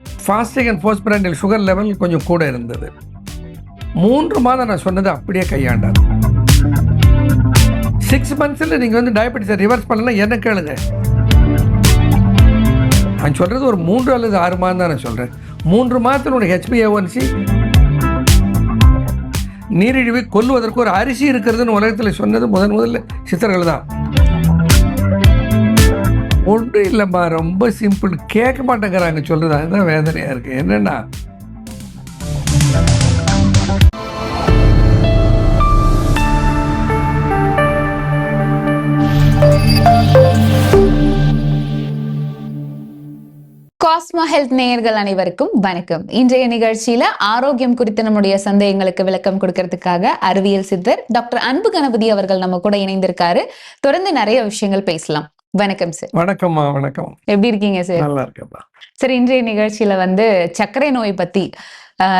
Fasting and post prandial sugar level கொஞ்சம் கூட இருந்தது. மூன்று மாதம் நான் சொன்னது அப்படியே கையாண்டார். சிக்ஸ் மந்த்ஸில் நீங்கள் வந்து டயபெட்டிஸை ரிவர்ஸ் பண்ணலாம் என்ன கேளுங்க? நான் சொல்கிறது ஒரு மூன்று அல்லது ஆறு மாதம் தான் நான் சொல்கிறேன் மூன்று மாதத்தில் உனக்கு ஹெச்பிஏஒன்சி நீரிழிவை கொல்லுவதற்கு ஒரு அரிசி இருக்கிறதுன்னு உலகத்தில் சொன்னது முதன் முதல்ல சித்தர்கள் தான். ஒன்றும் இல்லைம்மா ரொம்ப சிம்பிள் கேட்க மாட்டேங்கிறாங்க சொல்கிறது அதுதான் வேதனையாக இருக்குது என்னென்னா காஸ்மா ஹெல்த் நேயர்கள் அனைவருக்கும் வணக்கம். இன்றைய நிகழ்ச்சியில ஆரோக்கியம் குறித்த நம்முடைய சந்தேகங்களுக்கு விளக்கம் கொடுக்கறதுக்காக அறிவியல் சித்தர் டாக்டர் அன்பு கணபதி அவர்கள் நம்ம கூட இணைந்திருக்காரு. தொடர்ந்து நிறைய விஷயங்கள் பேசலாம். வணக்கம் சார் வணக்கம்மா வணக்கம். எப்படி இருக்கீங்க சார் நல்லா இருக்கேம்மா சரி இன்றைய நிகழ்ச்சியில வந்து சர்க்கரை நோய் பத்தி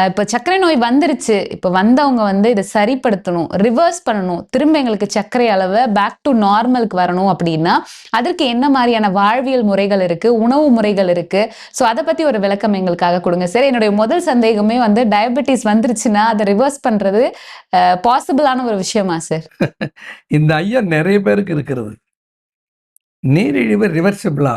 இப்ப சர்க்கரை நோய் வந்துருச்சு. இப்ப வந்தவங்க வந்து இதை சரிப்படுத்தணும் ரிவர்ஸ் பண்ணணும். திரும்ப எங்களுக்கு சர்க்கரை அளவை பேக் டு நார்மலுக்கு வரணும் அப்படின்னா அதற்கு என்ன மாதிரியான வாழ்வியல் முறைகள் இருக்கு உணவு முறைகள் இருக்கு? ஸோ அதை பத்தி ஒரு விளக்கம் எங்களுக்காக கொடுங்க சார் என்னுடைய முதல் சந்தேகமே வந்து டயபெட்டிஸ் வந்துருச்சுன்னா அதை ரிவர்ஸ் பண்றது பாசிபிளான ஒரு விஷயமா சார் இந்த ஐயா நிறைய பேருக்கு இருக்கிறது. நீரிழிவு ரிவர்சிபிளா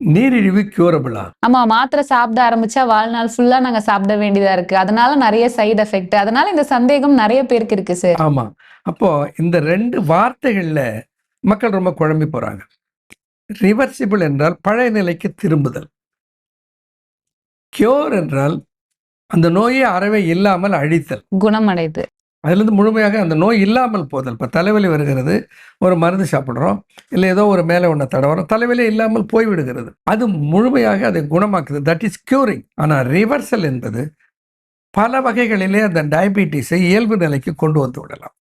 நீரிழிவு கியூரபிளா ஆமா மாத்திரை சாப்பிட ஆரம்பிச்சா வாழ்நாள் ஃபுல்லா நாங்க சாப்பிட வேண்டியதா இருக்கு. அதனால நிறைய சைடு எஃபெக்ட் அதனால இந்த சந்தேகம் நிறைய பேருக்கு இருக்கு சார் ஆமாம் அப்போ இந்த ரெண்டு வார்த்தைகளில் மக்கள் ரொம்ப குழம்பி போகிறாங்க ரிவர்சிபிள் என்றால் பழைய நிலைக்கு திரும்புதல். கியூர் என்றால் அந்த நோயை அறவே இல்லாமல் அழித்தல். குணமடைது அதுலேருந்து முழுமையாக அந்த நோய் இல்லாமல் போதல். இப்போ தலைவலி வருகிறது ஒரு மருந்து சாப்பிட்றோம் இல்லை ஏதோ ஒரு மேலே ஒன்று தடவுறோம் தலைவலி இல்லாமல் போய்விடுகிறது. அது முழுமையாக அதை குணமாக்குது. தட் இஸ் க்யூரிங் ஆனால் ரிவர்சல் என்பது பல வகைகளிலே அந்த டயபெட்டிஸை இயல்பு நிலைக்கு கொண்டு வந்து விடலாம்.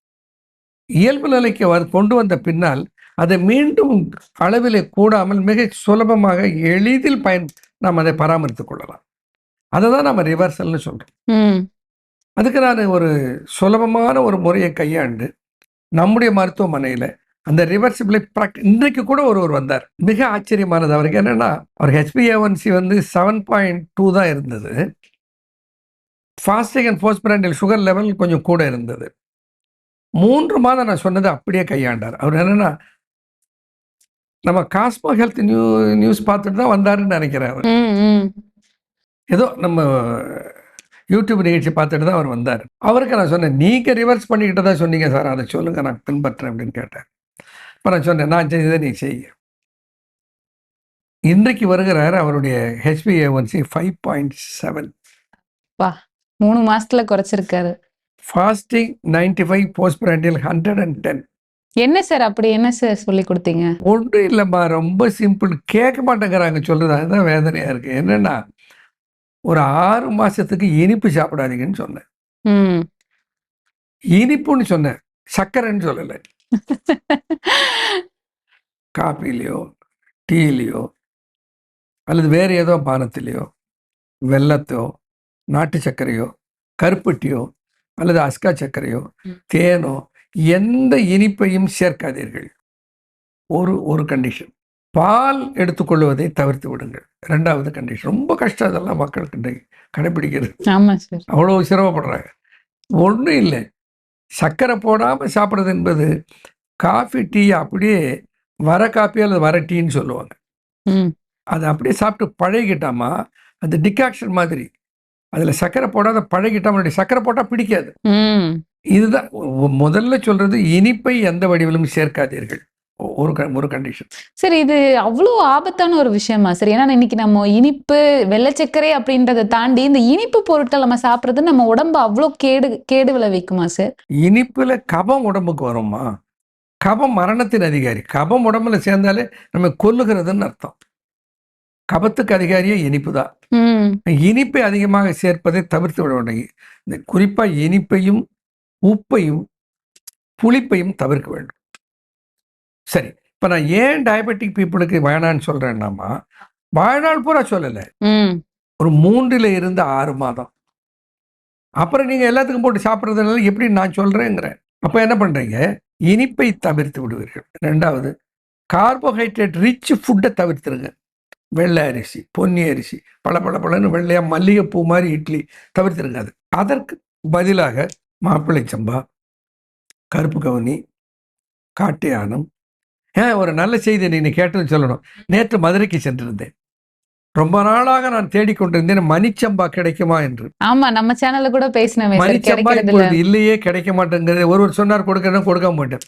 இயல்பு நிலைக்கு வ கொண்டு வந்த பின்னால் அதை மீண்டும் அளவிலே கூடாமல் மிக சுலபமாக எளிதில் பயன் நாம் அதை பராமரித்துக் கொள்ளலாம். அதை தான் நம்ம ரிவர்சல்னு சொல்கிறோம் அதுக்கு நான் ஒரு சுலபமான ஒரு முறையை கையாண்டு நம்முடைய மருத்துவமனையில் அந்த ரிவர்சிபிளை ப்ராக் இன்றைக்கு கூட ஒருவர் வந்தார். மிக ஆச்சரியமானது. அவருக்கு என்னென்னா அவர் ஹெச்பிஏஒன்சி வந்து செவன் பாயிண்ட் டூ தான் இருந்தது. Fasting and post prandial sugar level கொஞ்சம் கூட இருந்தது. மூன்று மாதம் நான் சொன்னதை அப்படியே கையாண்டார். அவர் என்னென்னா நம்ம காஸ்மோ ஹெல்த் நியூ நியூஸ் பார்த்துட்டு தான் வந்தாருன்னு நினைக்கிறேன் அவர். ஏதோ நம்ம யூடியூப் நிகழ்ச்சி பார்த்துட்டு தான் அவர் வந்தார். அவருக்கு நான் சொன்னேன் நீங்கள் ரிவர்ஸ் பண்ணிக்கிட்டு தான் சொன்னீங்க சார் அதை சொல்லுங்கள் நான் பின்பற்றேன் அப்படின்னு கேட்டேன் இப்போ நான் சொன்னேன் நான் செய்ததை நீ செய்ய இன்றைக்கு வருகிறார் அவருடைய ஹெச்பிஏஒன்சி ஃபைவ் பாயிண்ட் செவன் மூணு மாசத்துல குறைச்சிருக்காரு. Fasting ninety five post prandial hundred and ten என்ன சார் அப்படி என்ன சார் சொல்லி கொடுத்தீங்க? ஒன்றும் இல்லைம்மா ரொம்ப சிம்பிள் கேட்க மாட்டேங்கிறாங்க சொல்கிறது அதுதான் வேதனையாக இருக்குது என்னென்னா ஒரு ஆறு மாதத்துக்கு இனிப்பு சாப்பிடாதீங்கன்னு சொன்னேன். இனிப்புன்னு சொன்னேன். சர்க்கரைன்னு சொல்லலை. காப்பிலேயோ டீலேயோ அல்லது வேறு ஏதோ பானத்திலேயோ வெல்லத்தையோ நாட்டு சர்க்கரையோ கருப்பட்டியோ அல்லது அஸ்கா சர்க்கரையோ. தேனோ எந்த இனிப்பையும் சேர்க்காதீர்கள். ஒரு ஒரு கண்டிஷன் பால் எடுத்துக்கொள்வதை தவிர்த்து விடுங்கள். ரெண்டாவது கண்டிஷன் ரொம்ப கஷ்டம் அதெல்லாம் மக்களுக்கு இன்றைக்கு கடைபிடிக்கிறது. அவ்வளோ சிரமப்படுறாங்க. ஒன்றும் இல்லை. சர்க்கரை போடாமல் சாப்பிட்றது என்பது காஃபி டீ அப்படியே வர காப்பி அல்லது வர டீன்னு சொல்லுவாங்க. அதை அப்படியே சாப்பிட்டு பழகிட்டாமா அது டிகாக்ஷன் மாதிரி. அதில் சர்க்கரை போடாத பழகிட்டாம சர்க்கரை போட்டால் பிடிக்காது. இதுதான் முதல்ல சொல்கிறது இனிப்பை எந்த வடிவிலும் சேர்க்காதீர்கள். ஒரு ஒரு கண்டிஷன் சரி இது அவ்வளோ ஆபத்தான ஒரு விஷயமா? சார் ஏன்னா இன்னைக்கு நம்ம இனிப்பு வெள்ளச்சக்கரை அப்படின்றத தாண்டி இந்த இனிப்பு பொருட்கள் நம்ம சாப்பிட்றது நம்ம உடம்பு அவ்வளோ கேடு கேடு விளைவிக்குமா சார் இனிப்பில் கபம் உடம்புக்கு வருமா கபம் மரணத்தின் அதிகாரி. கபம் உடம்புல சேர்ந்தாலே நம்ம கொல்லுகிறதுன்னு அர்த்தம். கபத்துக்கு அதிகாரியே இனிப்பு தான். இனிப்பை அதிகமாக சேர்ப்பதை தவிர்த்து விட வேண்டும் இந்த குறிப்பாக இனிப்பையும் உப்பையும் புளிப்பையும் தவிர்க்க வேண்டும். சரி இப்போ நான் ஏன் டயபெட்டிக் பீப்புளுக்கு வேணான்னு சொல்கிறேன்னாமா வாழ்நாள் பூரா சொல்லலை. ஒரு மூன்றில் இருந்து ஆறு மாதம். அப்புறம் நீங்கள் எல்லாத்துக்கும் போட்டு சாப்பிட்றதுனால எப்படி நான் சொல்கிறேங்கிறேன் அப்போ என்ன பண்ணுறீங்க இனிப்பை தவிர்த்து விடுவீர்கள். ரெண்டாவது கார்போஹைட்ரேட் ரிச் ஃபுட்டை தவிர்த்துருங்க. வெள்ளை அரிசி பொன்னி அரிசி பல பல பலன்னு வெள்ளையாக மல்லிகைப்பூ மாதிரி இட்லி தவிர்த்திருங்க அது. அதற்கு பதிலாக மாப்பிள்ளை சம்பா கருப்பு கவுனி காட்டு யானம் ஏன் ஒரு நல்ல செய்தி நீ கேட்டது சொல்லணும். நேற்று மதுரைக்கு சென்றிருந்தேன். ரொம்ப நாளாக நான் தேடிக்கொண்டிருந்தேன் மணிச்சம்பா கிடைக்குமா என்று. ஆமா நம்ம சேனல்ல கூட பேசினவே சார் மணிச்சம்பா இப்பொழுது இல்லையே கிடைக்க மாட்டேங்கிறது. ஒருவர் சொன்னார் கொடுக்கணும் கொடுக்க மாட்டேன்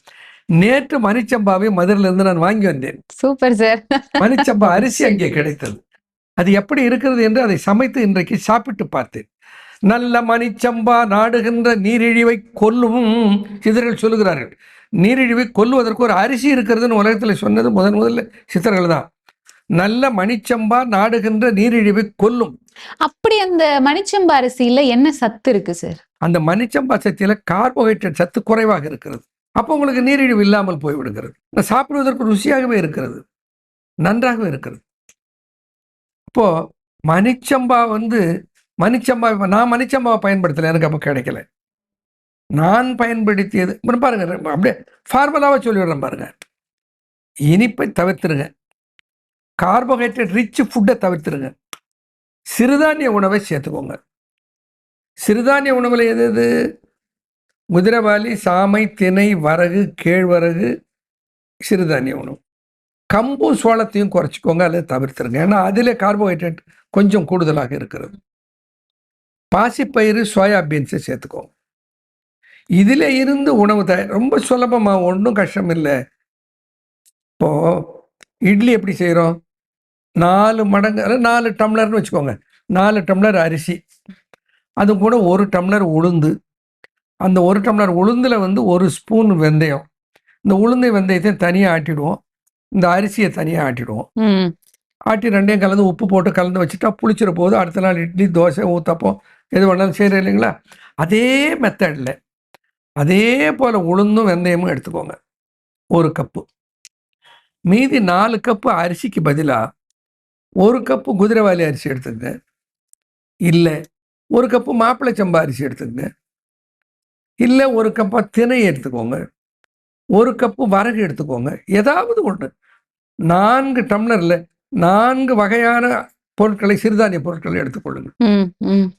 நேற்று மணிச்சம்பாவை மதுரையில இருந்து நான் வாங்கி வந்தேன். Super sir. மணிச்சம்பா அரிசி அங்கே கிடைத்தது. அது எப்படி இருக்கிறது என்று அதை சமைத்து இன்றைக்கு சாப்பிட்டு பார்த்தேன். நல்ல மணிச்சம்பா நாடுகின்ற நீரிழிவை கொல்லும் சித்தர்கள் சொல்லுகிறார்கள். நீரிழிவை கொல்லுவதற்கு ஒரு அரிசி இருக்கிறதுன்னு உலகத்தில் சொன்னது முதன் முதல்ல சித்தர்கள் தான். நல்ல மணிச்சம்பா நாடுகின்ற நீரிழிவை கொல்லும். அப்படி அந்த மணிச்சம்பா அரிசியில என்ன சத்து இருக்கு சார்? அந்த மணிச்சம்பா சத்தியில கார்போஹைட்ரேட் சத்து குறைவாக இருக்கிறது. அப்போ உங்களுக்கு நீரிழிவு இல்லாமல் போய்விடுகிறது. சாப்பிடுவதற்கு ருசியாகவே இருக்கிறது. நன்றாகவே இருக்கிறது. இப்போ மணிச்சம்பா வந்து மணிச்சம்பா நான் மணிச்சம்பாவை பயன்படுத்தலை எனக்கு அப்போ கிடைக்கல. நான் பயன்படுத்தியது. பாருங்க அப்படியே ஃபார்மலாவாக சொல்லிவிடுறேன் பாருங்க. இனிப்பை தவிர்த்துருங்க. கார்போஹைட்ரேட் ரிச் ஃபுட்டை தவிர்த்துருங்க. சிறுதானிய உணவை சேர்த்துக்கோங்க. சிறுதானிய உணவில் எது எது? குதிரைவாலி சாமை திணை வரகு கேழ்வரகு சிறுதானிய உணவு. கம்பு சோளத்தையும் குறைச்சிக்கோங்க அல்லது தவிர்த்துருங்க. ஏன்னா அதில் கார்போஹைட்ரேட் கொஞ்சம் கூடுதலாக இருக்கிறது. பாசிப்பயிறு சோயாபீன்ஸை சேர்த்துக்கோங்க. இதில் இருந்து உணவு தயார் ரொம்ப சுலபமாக ஒன்றும் கஷ்டம் இல்லை இப்போ இட்லி எப்படி செய்கிறோம் நாலு மடங்கு அதாவது நாலு டம்ளர்னு வச்சுக்கோங்க. நாலு டம்ளர் அரிசி. அது கூட ஒரு டம்ளர் உளுந்து. அந்த ஒரு டம்ளர் உளுந்தில் வந்து ஒரு ஸ்பூன் வெந்தயம். இந்த உளுந்து வெந்தயத்தை தனியாக ஆட்டிடுவோம். இந்த அரிசியை தனியாக ஆட்டிடுவோம். ஆட்டி ரெண்டையும் கலந்து உப்பு போட்டு கலந்து வச்சுட்டா புளிச்சிட போது அடுத்த நாள் இட்லி தோசை ஊத்தப்பம் எது வேணாலும் செய்கிறேன் இல்லைங்களா? அதே மெத்தடில் அதே போல் உளுந்தும் வெந்தயமும் எடுத்துக்கோங்க. ஒரு கப்பு. மீதி நாலு கப்பு அரிசிக்கு பதிலாக ஒரு கப்பு குதிரைவாலி அரிசி எடுத்துக்கங்க. இல்லை ஒரு கப்பு மாப்பிள்ளை சம்பா அரிசி எடுத்துக்கங்க. இல்லை ஒரு கப்பா திணை எடுத்துக்கோங்க. ஒரு கப்பு வரகு எடுத்துக்கோங்க. ஏதாவது ஒன்று நான்கு டம்ளரில் நான்கு வகையான பொருட்களை சிறுதானிய பொருட்களை ம்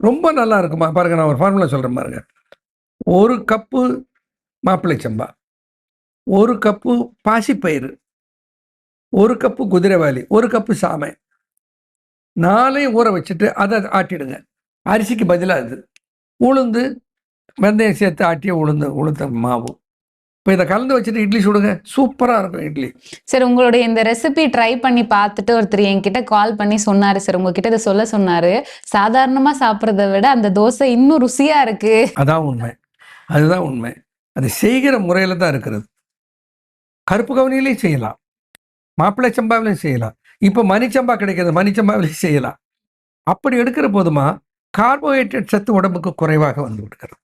ரொம்ப நல்லா இருக்குமா? பாருங்க நான் ஒரு ஃபார்முலா சொல்கிறேன் பாருங்க. ஒரு கப்பு மாப்பிள்ளை சம்பா ஒரு கப்பு பாசிப்பயிறு ஒரு கப்பு குதிரைவாலி ஒரு கப்பு சாமை. நாளையும் ஊற வச்சுட்டு அதை ஆட்டிடுங்க. அரிசிக்கு பதிலாக இது. உளுந்து வெந்தயம் சேர்த்து ஆட்டிய உளுந்து உளுந்த மாவு. இப்போ இதை கலந்து வச்சுட்டு இட்லி சுடுங்க. சூப்பராக இருக்கும் இட்லி. சார் உங்களுடைய இந்த ரெசிபி ட்ரை பண்ணி பார்த்துட்டு ஒருத்தர் என்கிட்ட கால் பண்ணி சொன்னாரு சார். உங்ககிட்ட இதை சொல்ல சொன்னாரு. சாதாரணமா சாப்பிட்றத விட அந்த தோசை இன்னும் ருசியா இருக்கு. அதான் உண்மை. அதுதான் உண்மை. அது செய்கிற முறையில் தான் இருக்கிறது. கருப்பு கவனிலையும் செய்யலாம். மாப்பிள்ளை சம்பாவிலையும் செய்யலாம். இப்போ மணிச்சம்பா கிடைக்கிறது மணிச்சம்பாவிலையும் செய்யலாம். அப்படி எடுக்கிற போதுமா கார்போஹைட்ரேட் சத்து உடம்புக்கு குறைவாக வந்து விடுகிறது.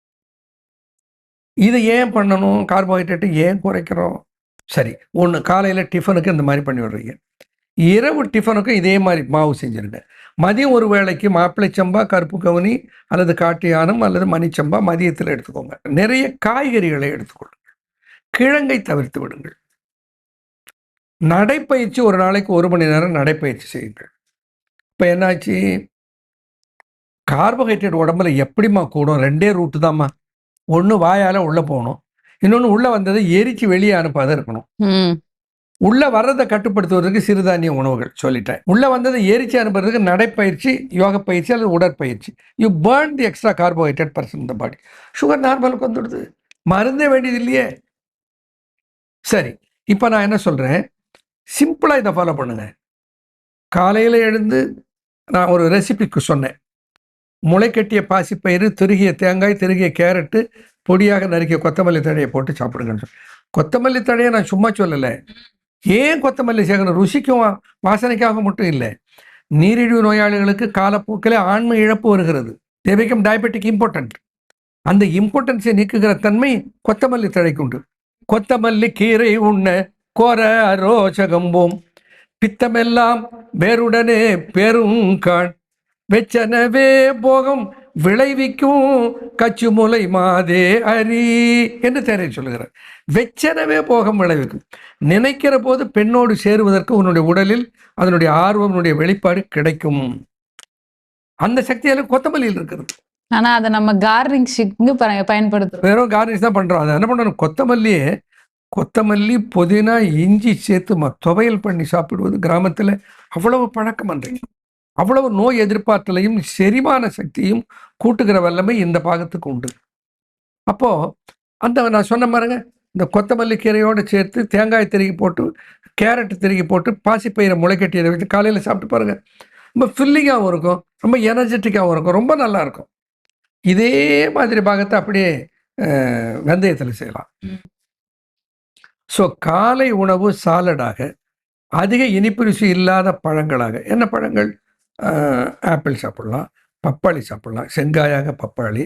இதை ஏன் பண்ணணும்? கார்போஹைட்ரேட்டை ஏன் குறைக்கிறோம்? சரி ஒன்று காலையில் டிஃபனுக்கு இந்த மாதிரி பண்ணி விடுறீங்க. இரவு டிஃபனுக்கும் இதே மாதிரி மாவு செஞ்சிருங்க. மதியம் ஒரு வேளைக்கு மாப்பிள்ளை சம்பா கருப்பு கவுனி அல்லது காட்டு யானம் அல்லது மணிச்சம்பா மதியத்தில் எடுத்துக்கோங்க. நிறைய காய்கறிகளை எடுத்துக்கொள்ளுங்கள் கிழங்கை தவிர்த்து விடுங்கள். நடைப்பயிற்சி ஒரு நாளைக்கு ஒரு மணி நேரம் நடைப்பயிற்சி செய்யுங்கள். இப்போ என்னாச்சு? கார்போஹைட்ரேட் உடம்புல எப்படிம்மா கூடும்? ரெண்டே ரூட்டு தாம்மா. ஒன்று வாயால் உள்ளே போகணும். இன்னொன்று உள்ளே வந்ததை எரிச்சு வெளியே அனுப்பாத இருக்கணும். உள்ள வர்றதை கட்டுப்படுத்துவதற்கு சிறுதானிய உணவுகள் சொல்லிட்டேன். உள்ள வந்ததை எரிச்சு அனுப்புறதுக்கு நடைப்பயிற்சி யோக பயிற்சி அல்லது உடற்பயிற்சி. You burn the extra carbohydrate person the body sugar நார்மலுக்கு வந்துடுது. மருந்தே வேண்டியது இல்லையே. சரி இப்போ நான் என்ன சொல்கிறேன் சிம்பிளாக இதை ஃபாலோ பண்ணுங்க. காலையில் எழுந்து நான் ஒரு ரெசிபிக்கு சொன்னேன். முளைக்கட்டிய பாசிப்பயிறு திருகிய தேங்காய் திருகிய கேரட்டு பொடியாக நறுக்கிய கொத்தமல்லி தழையை போட்டு சாப்பிடுங்கன்னு சொன்னேன். கொத்தமல்லி தழையை நான் சும்மா சொல்லலை. ஏன் கொத்தமல்லி சேர்க்கணும் ருசிக்கும் வாசனைக்காக மட்டும் இல்லை. நீரிழிவு நோயாளிகளுக்கு காலப்போக்கில் ஆண்மை இழப்பு வருகிறது. தேவைக்கும் டயபெட்டிக் இம்பார்ட்டன்ட் அந்த இம்பார்ட்டன்ஸை நீக்குகிற தன்மை கொத்தமல்லி தழைக்குண்டு கொத்தமல்லி கீரை உண்ண கோர ரோசகம்போம் பித்தமெல்லாம் வேருடனே பெருங்கான். வெச்சனவே போகம் விளைவிக்கும் கச்சு முலை மாதே அரி என்று தேரை சொல்லுகிறார். வெச்சனவே போகம் விளைவிக்கும். நினைக்கிற போது பெண்ணோடு சேருவதற்கு உன்னுடைய உடலில் அதனுடைய ஆர்வம் வெளிப்பாடு கிடைக்கும். அந்த சக்தியால கொத்தமல்லியில் இருக்கிறது. ஆனா அதை நம்ம கார்னிஷிங்க்கு பயன்படுத்துறோம். வெறும் கார்னிஷ் தான் பண்றோம். அதை என்ன பண்ணணும்? கொத்தமல்லியே கொத்தமல்லி புதினா இஞ்சி சேர்த்து துவையல் பண்ணி சாப்பிடுவது கிராமத்தில் அவ்வளவு பழக்கம் அன்றைக்கு. அவ்வளவு நோய் எதிர்ப்பாற்றலையும் செரிமான சக்தியும் கூட்டுகிற வல்லமை இந்த பாகத்துக்கு உண்டு. அப்போ அந்த நான் சொன்ன பாருங்க இந்த கொத்தமல்லி கீரையோடு சேர்த்து தேங்காய் திருகி போட்டு கேரட் திருகி போட்டு பாசிப்பயிரை முளைக்கட்டியதை வச்சு காலையில் சாப்பிட்டு பாருங்க. ரொம்ப ஃபில்லிங்காகவும் இருக்கும் ரொம்ப எனர்ஜெட்டிக்காகவும் இருக்கும் ரொம்ப நல்லா இருக்கும். இதே மாதிரி பாகத்தை அப்படியே வெந்தயத்தில் செய்யலாம். ஸோ காலை உணவு சாலடாக அதிக இனிப்பு ருசி இல்லாத பழங்களாக என்ன பழங்கள்? ஆப்பிள் சாப்பிடலாம் பப்பாளி சாப்பிடலாம் செங்காயாக பப்பாளி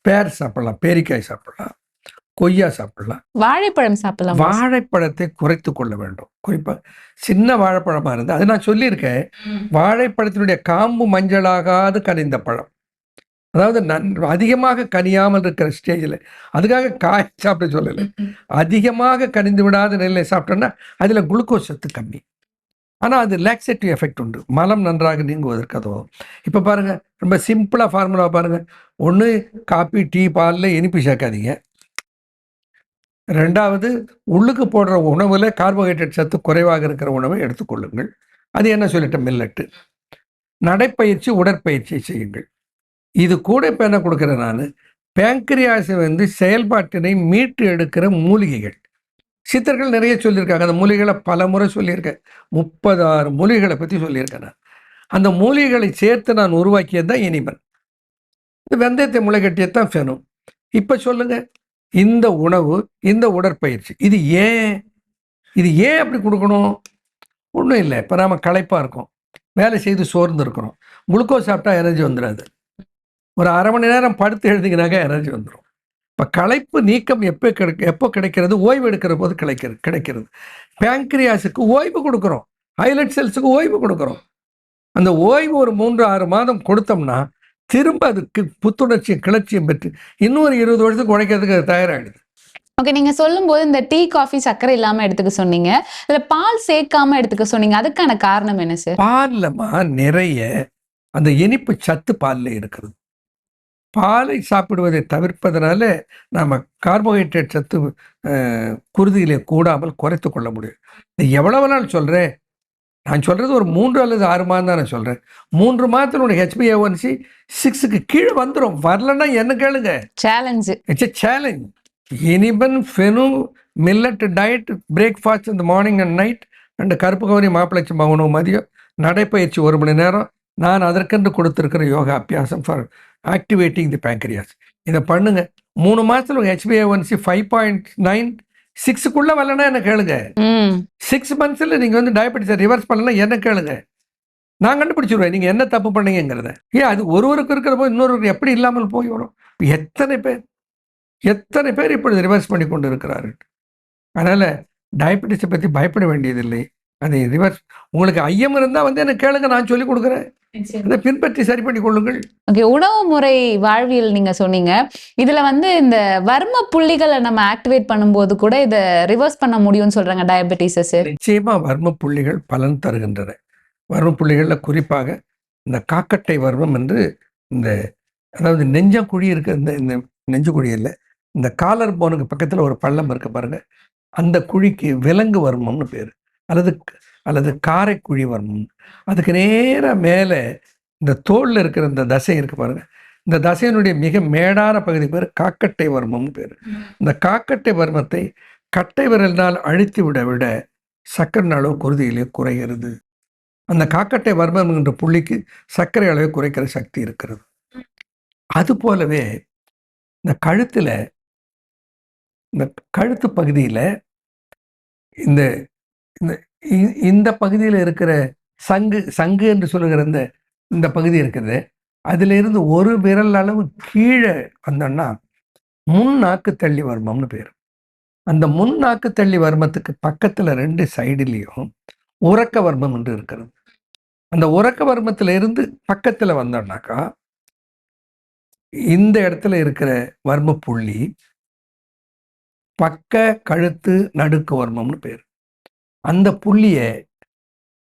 பேர் சாப்பிடலாம் பேரிக்காய் சாப்பிடலாம் கொய்யா சாப்பிடலாம். வாழைப்பழம் சாப்பிடலாம்? வாழைப்பழத்தை குறைத்து கொள்ள வேண்டும். குறிப்பாக சின்ன வாழைப்பழமாக இருந்தால் அது நான் சொல்லியிருக்கேன் வாழைப்பழத்தினுடைய காம்பு மஞ்சளாகாது கனிந்த பழம். அதாவது நன் அதிகமாக கனியாமல் இருக்கிற ஸ்டேஜில் அதுக்காக காய் சாப்பிட சொல்லலை. அதிகமாக கனிந்து விடாத நிலையில் சாப்பிட்டோன்னா அதில் குளுக்கோஸ் சத்து கம்மி. ஆனால் அது லாக்ஸேட்டிவ் எஃபெக்ட் உண்டு. மலம் நன்றாக நீங்குவதற்கு அது இப்போ பாருங்கள் ரொம்ப சிம்பிளாக ஃபார்முலா பாருங்கள் ஒன்று காப்பி டீ பாலில் இனிப்பு சேர்க்காதீங்க. ரெண்டாவது உள்ளுக்கு போடுற உணவில் கார்போஹைட்ரேட் சத்து குறைவாக இருக்கிற உணவை எடுத்துக்கொள்ளுங்கள் அது என்ன சொல்லிட்டேன்? மில்லட்டு நடைப்பயிற்சி உடற்பயிற்சி செய்யுங்கள். இது கூட இப்போ என்ன கொடுக்குறேன் நான்? பேங்கரியாசை வந்து செயல்பாட்டினை மீட்டு எடுக்கிற மூலிகைகள். சித்தர்கள் நிறைய சொல்லியிருக்காங்க. அந்த மூலிகளை பல முறை சொல்லியிருக்கேன். முப்பதாறு மூலிகளை பற்றி சொல்லியிருக்கேன் நான். அந்த மூலிகளை சேர்த்து நான் உருவாக்கியது தான் இனிமன் இந்த வெந்தயத்தை முளைகட்டியது தான் ஃபெனும் இப்போ சொல்லுங்கள் இந்த உணவு இந்த உடற்பயிற்சி இது ஏன்? இது ஏன் அப்படி கொடுக்கணும்? ஒன்றும் இல்லை. இப்போ நாம் களைப்பாக இருக்கோம். வேலை செய்து சோர்ந்து இருக்கிறோம். குளுக்கோஸ் சாப்பிட்டா எனர்ஜி வந்துடாது. ஒரு அரை மணி நேரம் படுத்து எழுதிங்கனாக்கா எனர்ஜி வந்துடும் இப்போ களைப்பு நீக்கம் எப்போ கிடைக்க எப்போ கிடைக்கிறது? ஓய்வு எடுக்கிற போது கிடைக்கிறது கிடைக்கிறது. பேங்க்ரியாஸுக்கு ஓய்வு கொடுக்குறோம். ஹைலைட் செல்ஸுக்கு ஓய்வு கொடுக்குறோம். அந்த ஓய்வு ஒரு மூன்று ஆறு மாதம் கொடுத்தோம்னா திரும்ப அதுக்கு புத்துணர்ச்சியும் கிளர்ச்சியும் பெற்று இன்னும் ஒரு இருபது வருஷத்துக்கு உழைக்கிறதுக்கு அது தயாராகிடுது ஓகே நீங்க சொல்லும்போது இந்த டீ காஃபி சர்க்கரை இல்லாம எடுத்துக்க சொன்னீங்க. இதுல பால் சேர்க்காம எடுத்துக்க சொன்னீங்க. அதுக்கான காரணம் என்ன சார் பால்லமா நிறைய அந்த இனிப்பு சத்து பாலில் இருக்கிறது பாலை சாப்பிடுவதை தவிர்ப்பதனால நாம் கார்போஹைட்ரேட் சத்து குருதியிலே கூடாமல் குறைத்து கொள்ள முடியும். இது எவ்வளவு நாள் சொல்கிறேன் நான் சொல்கிறது ஒரு மூன்று அல்லது ஆறு மாதம் தான் நான் சொல்கிறேன் மூன்று மாதத்தினுடைய ஹெச்பிஏஒன்சி சிக்ஸுக்கு கீழே வந்துடும் வரலன்னா என்ன கேளுங்க. சேலஞ்சு இட்ஸ் எ சேலஞ்ச் இனிபன் ஃபெனு மில்லட் டயட் பிரேக்ஃபாஸ்ட் இந்த மார்னிங் அண்ட் நைட் ரெண்டு கருப்பு கவரி மாப்பிளைச்சி மகனும் மதியம். நடைப்பயிற்சி ஒரு மணி நேரம். நான் அதற்கென்று கொடுத்துருக்கிற யோகா அபியாசம் ஃபார் ஆக்டிவேட்டிங் தி பேங்க்ரியாஸ் இதை பண்ணுங்க. மூணு மாதத்தில் உங்கள் H B A one C five point nine சிக்ஸுக்குள்ளே வரலன்னா என்ன கேளுங்க? சிக்ஸ் மந்த்ஸில் நீங்கள் வந்து டயபெட்டிஸை ரிவர்ஸ் பண்ணலாம் என்ன கேளுங்க? நான் கண்டுபிடிச்சிருவேன். நீங்கள் என்ன தப்பு பண்ணீங்கிறத ஏன்? அது ஒருவருக்கு இருக்கிற போது இன்னொருவருக்கு எப்படி இல்லாமல் போய் வரும்? எத்தனை பேர் எத்தனை பேர் இப்பொழுது ரிவர்ஸ் பண்ணி கொண்டு இருக்கிறார்கள்? அதனால் டயபெட்டிஸை பற்றி பயப்பட வேண்டியதில்லை. அதை ரிவர்ஸ். உங்களுக்கு ஐயம் இருந்தால் வந்து எனக்கு கேளுங்க நான் சொல்லிக் கொடுக்குறேன். அதை பின்பற்றி சரி பண்ணி கொள்ளுங்கள். ஓகே உணவு முறை வாழ்வியல் நீங்க சொன்னீங்க. இதுல வந்து இந்த வர்ம புள்ளிகளை நம்ம ஆக்டிவேட் பண்ணும்போது கூட இதை ரிவர்ஸ் பண்ண முடியும்னு சொல்றாங்க டயபெட்டிஸ் சார் நிச்சயமா வர்ம புள்ளிகள் பலன் தருகின்றன. வர்ம புள்ளிகளில் குறிப்பாக இந்த காக்கட்டை வர்மம் என்று இந்த அதாவது நெஞ்சக்குழி இருக்க இந்த இந்த நெஞ்சு குழியில் இந்த காலர் போனுக்கு பக்கத்தில் ஒரு பள்ளம் இருக்கு பாருங்க. அந்த குழிக்கு விலங்கு வர்மம்னு பேர். அல்லது அல்லது காரைக்குழி வர்மம். அதுக்கு நேராக மேலே இந்த தோல்ல இருக்கிற இந்த தசை இருக்கு பாருங்க. இந்த தசையினுடைய மிக மேடான பகுதி பேர் காக்கட்டை வர்மம்னு பேர். இந்த காக்கட்டை வர்மத்தை கட்டை விரலினால் அழித்து விட விட சர்க்கரை அளவு குருதியிலே குறைகிறது. அந்த காக்கட்டை வர்மம் என்ற புள்ளிக்கு சர்க்கரை அளவை குறைக்கிற சக்தி இருக்கிறது. அது போலவே இந்த கழுத்தில் இந்த கழுத்து பகுதியில் இந்த இந்த இ- இந்த பகுதியில் இருக்கிற சங்கு சங்கு என்று சொல்லுகிற இந்த இந்த பகுதி இருக்குது. அதிலிருந்து ஒரு விரல் அளவு கீழே வந்தோம்னா முன் நாக்கு தள்ளி வர்மம்னு பேர். அந்த முன் நாக்கு தள்ளி வர்மத்துக்கு பக்கத்துல ரெண்டு சைடுலேயும் உறக்க வர்மம் என்று இருக்கிறது. அந்த உறக்க வர்மத்தில் இருந்து பக்கத்துல வந்தோம்னாக்கா இந்த இடத்துல இருக்கிற வர்ம புள்ளி பக்க கழுத்து நடுக்கு வர்மம்னு பேர். அந்த புள்ளியை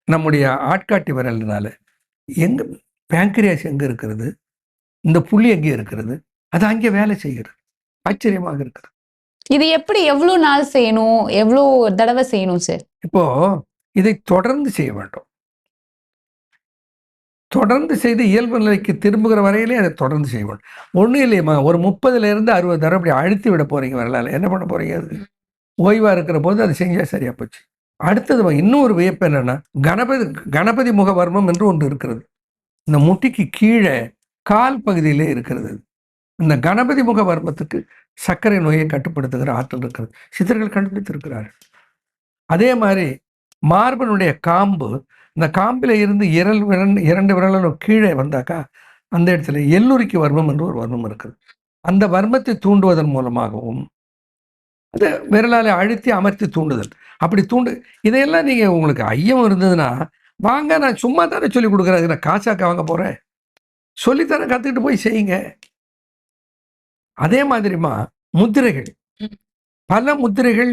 நம்முடைய ஆட்காட்டி விரல்னால எங்க பேங்க்ரியாஸ் எங்க இருக்கிறது? இந்த புள்ளி எங்கே இருக்கிறது? அது அங்கே வேலை செய்கிறது. ஆச்சரியமாக இருக்கிறது. இது எப்படி எவ்வளவு நாள் செய்யணும்? எவ்வளவு தடவை செய்யணும் சார் இப்போ இதை தொடர்ந்து செய்ய வேண்டும். தொடர்ந்து செய்து இயல்பு நிலைக்கு திரும்புகிற வரையிலே அதை தொடர்ந்து செய்ய வேண்டும். ஒன்றும் இல்லையம்மா. ஒரு முப்பதுல இருந்து அறுபது தடவை அப்படி அழுத்தி விட போறீங்க வரலாறு என்ன பண்ண போறீங்க? அது? ஓய்வா இருக்கிற போது அது செஞ்சா சரியா போச்சு. அடுத்தது இன்னும் ஒரு வியப்பு என்னன்னா கணபதி கணபதி முகவர்மம் என்று ஒன்று இருக்கிறது. இந்த முட்டிக்கு கீழே கால் பகுதியிலே இருக்கிறது இந்த கணபதி முக வர்மத்துக்கு சர்க்கரை நோயை கட்டுப்படுத்துகிற ஆற்றல் இருக்கிறது. சித்தர்கள் கண்டுபிடித்திருக்கிறார்கள் அதே மாதிரி மார்பனுடைய காம்பு இந்த காம்பில் இருந்து இரல் விரல் இரண்டு விரலும் கீழே வந்தாக்கா அந்த இடத்துல எல்லுரிக்கு வர்மம் என்று ஒரு வர்மம் இருக்குது. அந்த வர்மத்தை தூண்டுவதன் மூலமாகவும் அந்த விரலால் அழுத்தி அமர்த்தி தூண்டுதல். அப்படி தூண்டு இதையெல்லாம் நீங்கள் உங்களுக்கு ஐயம் இருந்ததுன்னா வாங்க நான் சும்மா தானே சொல்லி கொடுக்குறேன். நான் காசாக்க வாங்க போகிறேன் சொல்லித்தானே கற்றுக்கிட்டு போய் செய்யுங்க. அதே மாதிரிமா முத்திரைகள். பல முத்திரைகள்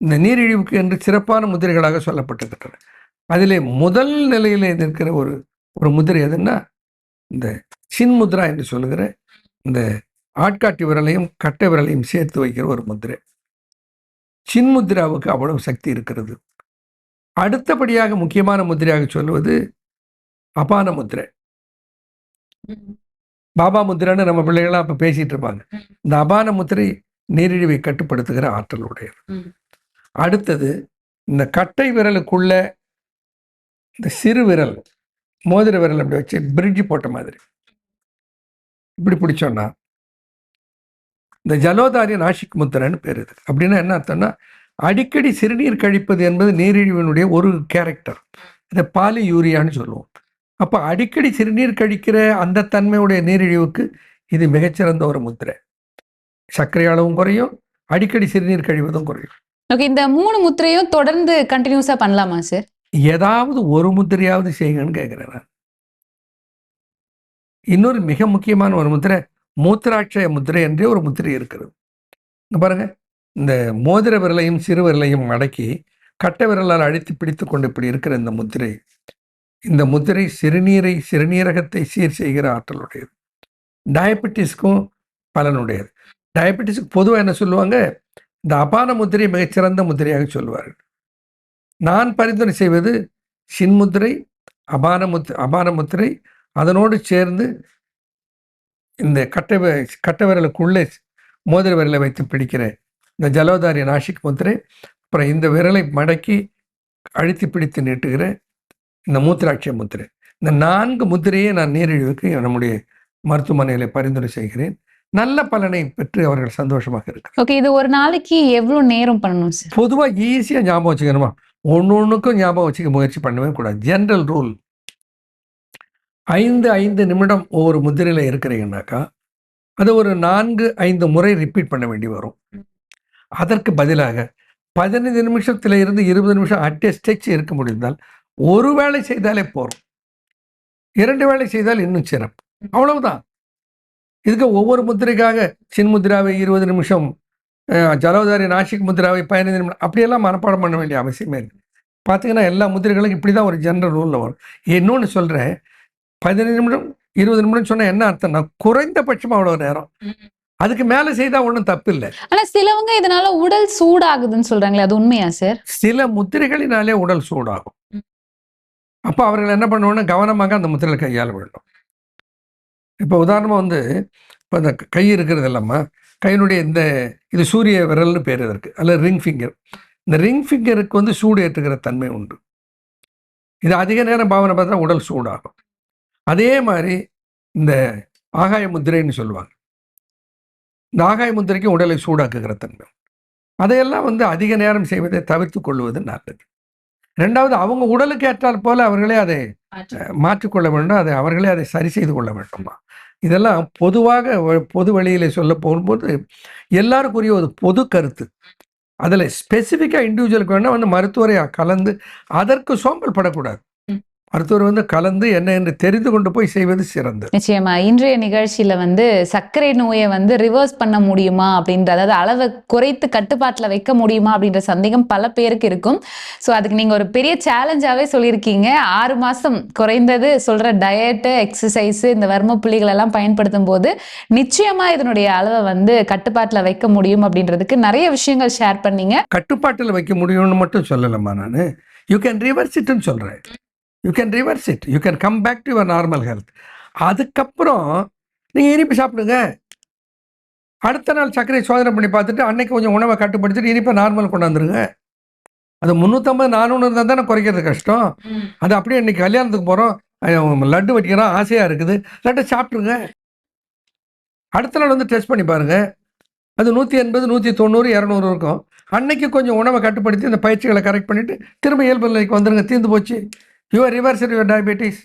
இந்த நீரிழிவுக்கு என்று சிறப்பான முத்திரைகளாக சொல்லப்பட்டிருக்கின்றன. அதிலே முதல் நிலையிலே நிற்கிற ஒரு ஒரு முதிரை எதுன்னா இந்த சின்முத்ரா என்று சொல்லுகிற இந்த ஆட்காட்டி விரலையும் கட்டை விரலையும் சேர்த்து வைக்கிற ஒரு முத்திரை. சின்முத்ராவுக்கு அவ்வளவு சக்தி இருக்கிறது. அடுத்தபடியாக முக்கியமான முத்திரையாக சொல்லுவது அபான முத்திரை. பாபா முத்திரைன்னு நம்ம பிள்ளைகளாம் அப்ப பேசிட்டு இருப்பாங்க. இந்த அபான முத்திரை நீரிழிவை கட்டுப்படுத்துகிற ஆற்றல் உடையது. அடுத்தது இந்த கட்டை விரலுக்குள்ள இந்த சிறு விரல் மோதிர விரல் அப்படி வச்சு பிரிட்ஜ் போட்ட மாதிரி. இப்படி பிடிச்சோன்னா இந்த ஜலோதாரி நாசிக் முத்திரைன்னு பேர் இது. அப்படின்னா என்ன அர்த்தம்னா அடிக்கடி சிறுநீர் கழிப்பது என்பது நீரிழிவினுடைய ஒரு கேரக்டர் இதை பாலி யூரியான்னு சொல்லுவோம். அப்போ அடிக்கடி சிறுநீர் கழிக்கிற அந்த தன்மையுடைய நீரிழிவுக்கு இது மிகச்சிறந்த ஒரு முத்திரை. சர்க்கரை அளவும் குறையும் அடிக்கடி சிறுநீர் கழிவதும் குறையும். ஓகே இந்த மூணு முத்திரையும் தொடர்ந்து கண்டினியூஸா பண்ணலாமா சார் ஏதாவது ஒரு முத்திரையாவது செய்யுங்கன்னு கேட்குறேன் நான். இன்னொரு மிக முக்கியமான ஒரு முத்திரை மூத்திராட்சய முத்திரை என்றே ஒரு முத்திரை இருக்கிறது. பாருங்க. இந்த மோதிர விரலையும் சிறு விரலையும் அடக்கி கட்டை விரலால் அழைத்து பிடித்து கொண்டு இப்படி இருக்கிற இந்த முத்திரை இந்த முத்திரை சிறுநீரை சிறுநீரகத்தை சீர் செய்கிற ஆற்றலுடையது. டயபெட்டிஸ்க்கும் பலனுடையது. டயபெட்டிஸ்க்கு பொதுவாக என்ன சொல்லுவாங்க? இந்த அபான முத்திரை மிகச்சிறந்த முத்திரையாக சொல்லுவார்கள் நான் பரிந்துரை செய்வது சின்முத்திரை அபான முத் அபான முத்திரை அதனோடு சேர்ந்து இந்த கட்டை கட்டை விரலுக்குள்ளே மோதிர விரலை வைத்து பிடிக்கிற இந்த ஜலோதாரி நாசிக் முத்திரை அப்புறம் இந்த விரலை மடக்கி அழுத்தி பிடித்து நீட்டுகிற இந்த மூத்திராட்சிய முத்திரை. இந்த நான்கு முத்திரையை நான் நீரிழிவுக்கு நம்முடைய மருத்துவமனையில் பரிந்துரை செய்கிறேன். நல்ல பலனை பெற்று அவர்கள் சந்தோஷமாக இருக்கிறார் ஓகே இது ஒரு நாளைக்கு எவ்வளவு நேரம் பண்ணணும் சார் பொதுவாக ஈஸியாக ஞாபகம் வச்சுக்கணுமா? ஒன்று ஒன்றுக்கும் ஞாபகம் வச்சுக்க முயற்சி பண்ணவே கூடாது. ஜென்ரல் ரூல் ஐந்து ஐந்து நிமிடம் ஒவ்வொரு முத்திரையில் இருக்கிறீங்கன்னாக்கா அது ஒரு நான்கு ஐந்து முறை ரிப்பீட் பண்ண வேண்டி வரும். அதற்கு பதிலாக பதினைந்து நிமிஷத்தில் இருந்து இருபது நிமிஷம் அட்டே ஸ்டெச் இருக்க முடிந்தால் ஒரு வேளை செய்தாலே போதும் இரண்டு வேலை செய்தால் இன்னும் சிறப்பு. அவ்வளவுதான். இதுக்கு ஒவ்வொரு முத்திரைக்காக சின்முத்ராவை இருபது நிமிஷம் ஜலோதாரி நாசிக் முத்ராவை பதினைந்து நிமிடம் அப்படியெல்லாம் மனப்பாடம் பண்ண வேண்டிய அவசியமே இருக்குது பார்த்தீங்கன்னா எல்லா முத்திரைகளும் இப்படி தான் ஒரு ஜென்ரல் ரூலில் வரும். இன்னொன்று சொல்கிறேன் பதினைந்து நிமிடம் இருபது நிமிடம் சொன்னால் என்ன அர்த்தம்னா குறைந்தபட்சம் அவ்வளோ நேரம். அதுக்கு மேலே செய்தால் ஒன்றும் தப்பு இல்லை ஆனா சிலவங்க இதனால உடல் சூடாகுதுன்னு சொல்றாங்களே அது உண்மையா சார்? சில முத்திரைகளினாலே உடல் சூடாகும். அப்போ அவர்கள் என்ன பண்ணுவோம்னா கவனமாக அந்த முத்திரைகளை கையாள வேண்டும். இப்போ உதாரணமாக வந்து இப்போ இந்த கை இருக்கிறது இல்லாமல் கையினுடைய இந்த இது சூரிய விரல்னு பேர் இதற்கு அல்லது ரிங் ஃபிங்கர். இந்த ரிங் ஃபிங்கருக்கு வந்து சூடு ஏற்றுகிற தன்மை உண்டு. இது அதிக நேரம் பாவனை பார்த்தா உடல் சூடாகும். அதே மாதிரி இந்த ஆகாய முத்திரைன்னு சொல்லுவாங்க. இந்த ஆகாய முத்திரைக்கு உடலை சூடாக்குகிற தன்மை. அதையெல்லாம் வந்து அதிக நேரம் செய்வதை தவிர்த்து கொள்வது நல்லது. ரெண்டாவது அவங்க உடலுக்கு ஏற்றால் போல அவர்களே அதை மாற்றிக்கொள்ள வேண்டும்? அதை அவர்களே அதை சரி செய்து கொள்ள வேண்டுமா? இதெல்லாம் பொதுவாக பொது வழியில சொல்ல போகும்போது எல்லாருக்குரிய ஒரு பொது கருத்து. அதில் ஸ்பெசிஃபிக்காக இண்டிவிஜுவலுக்கு வேணால் வந்து மருத்துவரை கலந்து அதற்கு சோம்பல் படக்கூடாது. மருத்துவர் வந்து கலந்து என்ன என்று தெரிந்து கொண்டு போய் செய்வது சிறந்தது. நிச்சயமா. இன்றைய நிகழ்ச்சியில வந்து சர்க்கரை நோயை வந்து ரிவர்ஸ் பண்ண முடியுமா அப்படின்ற அதாவது அளவை குறைத்து கட்டுப்பாட்டுல வைக்க முடியுமா அப்படின்ற சந்தேகம் பல பேருக்கு இருக்கும். ஸோ அதுக்கு நீங்க ஒரு பெரிய சேலஞ்சாவே சொல்லியிருக்கீங்க. ஆறு மாசம் குறைந்தது சொல்ற டயட்டு எக்ஸசைஸ் இந்த வர்ம புள்ளிகள் எல்லாம் பயன்படுத்தும் போது நிச்சயமா இதனுடைய அளவை வந்து கட்டுப்பாட்டுல வைக்க முடியும் அப்படின்றதுக்கு நிறைய விஷயங்கள் ஷேர் பண்ணீங்க. கட்டுப்பாட்டில் வைக்க முடியும்னு மட்டும் சொல்லலம்மா நான். யூ கேன் ரிவர்ஸ் இட்னு சொல்கிறேன் you can reverse it you can come back to your normal health அதுக்கப்புறம் நீங்கள் இனிப்பு சாப்பிடுங்க. அடுத்த நாள் சர்க்கரை சோதனை பண்ணி பார்த்துட்டு அன்னைக்கு கொஞ்சம் உணவை கட்டுப்படுத்திட்டு இனிப்பை நார்மல் கொண்டாந்துருங்க. அது முந்நூற்றம்பது நானூறு இருந்தால் தானே குறைக்கிறது கஷ்டம். அது அப்படியே இன்னைக்கு கல்யாணத்துக்கு போகிறோம் லட்டு வைக்கிறோம். ஆசையாக இருக்குது. லட்டை சாப்பிட்ருங்க அடுத்த நாள் வந்து டெஸ்ட் பண்ணி பாருங்க. அது நூற்றி எண்பது நூற்றி தொண்ணூறு இரநூறு இருக்கும். அன்னைக்கு கொஞ்சம் உணவை கட்டுப்படுத்தி இந்த பயிற்சிகளை கரெக்ட் பண்ணிட்டு திரும்ப இயல்பு நிலைக்கு வந்துருங்க. தீர்ந்து போச்சு. யுவர் ரிவர்ஸ் யுவர் டயபெட்டிஸ்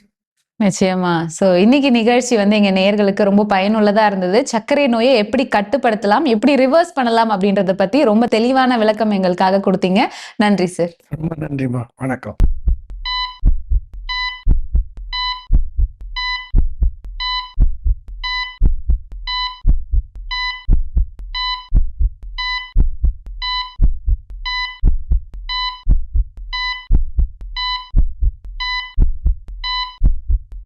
நிச்சயமா. சோ இன்னைக்கு நிகழ்ச்சி வந்து எங்க நேயர்களுக்கு ரொம்ப பயனுள்ளதா இருந்தது. சர்க்கரை நோயை எப்படி கட்டுப்படுத்தலாம் எப்படி ரிவர்ஸ் பண்ணலாம் அப்படின்றத பத்தி ரொம்ப தெளிவான விளக்கம் எங்களுக்காக கொடுத்தீங்க. நன்றி சார் ரொம்ப நன்றிம்மா. வணக்கம்.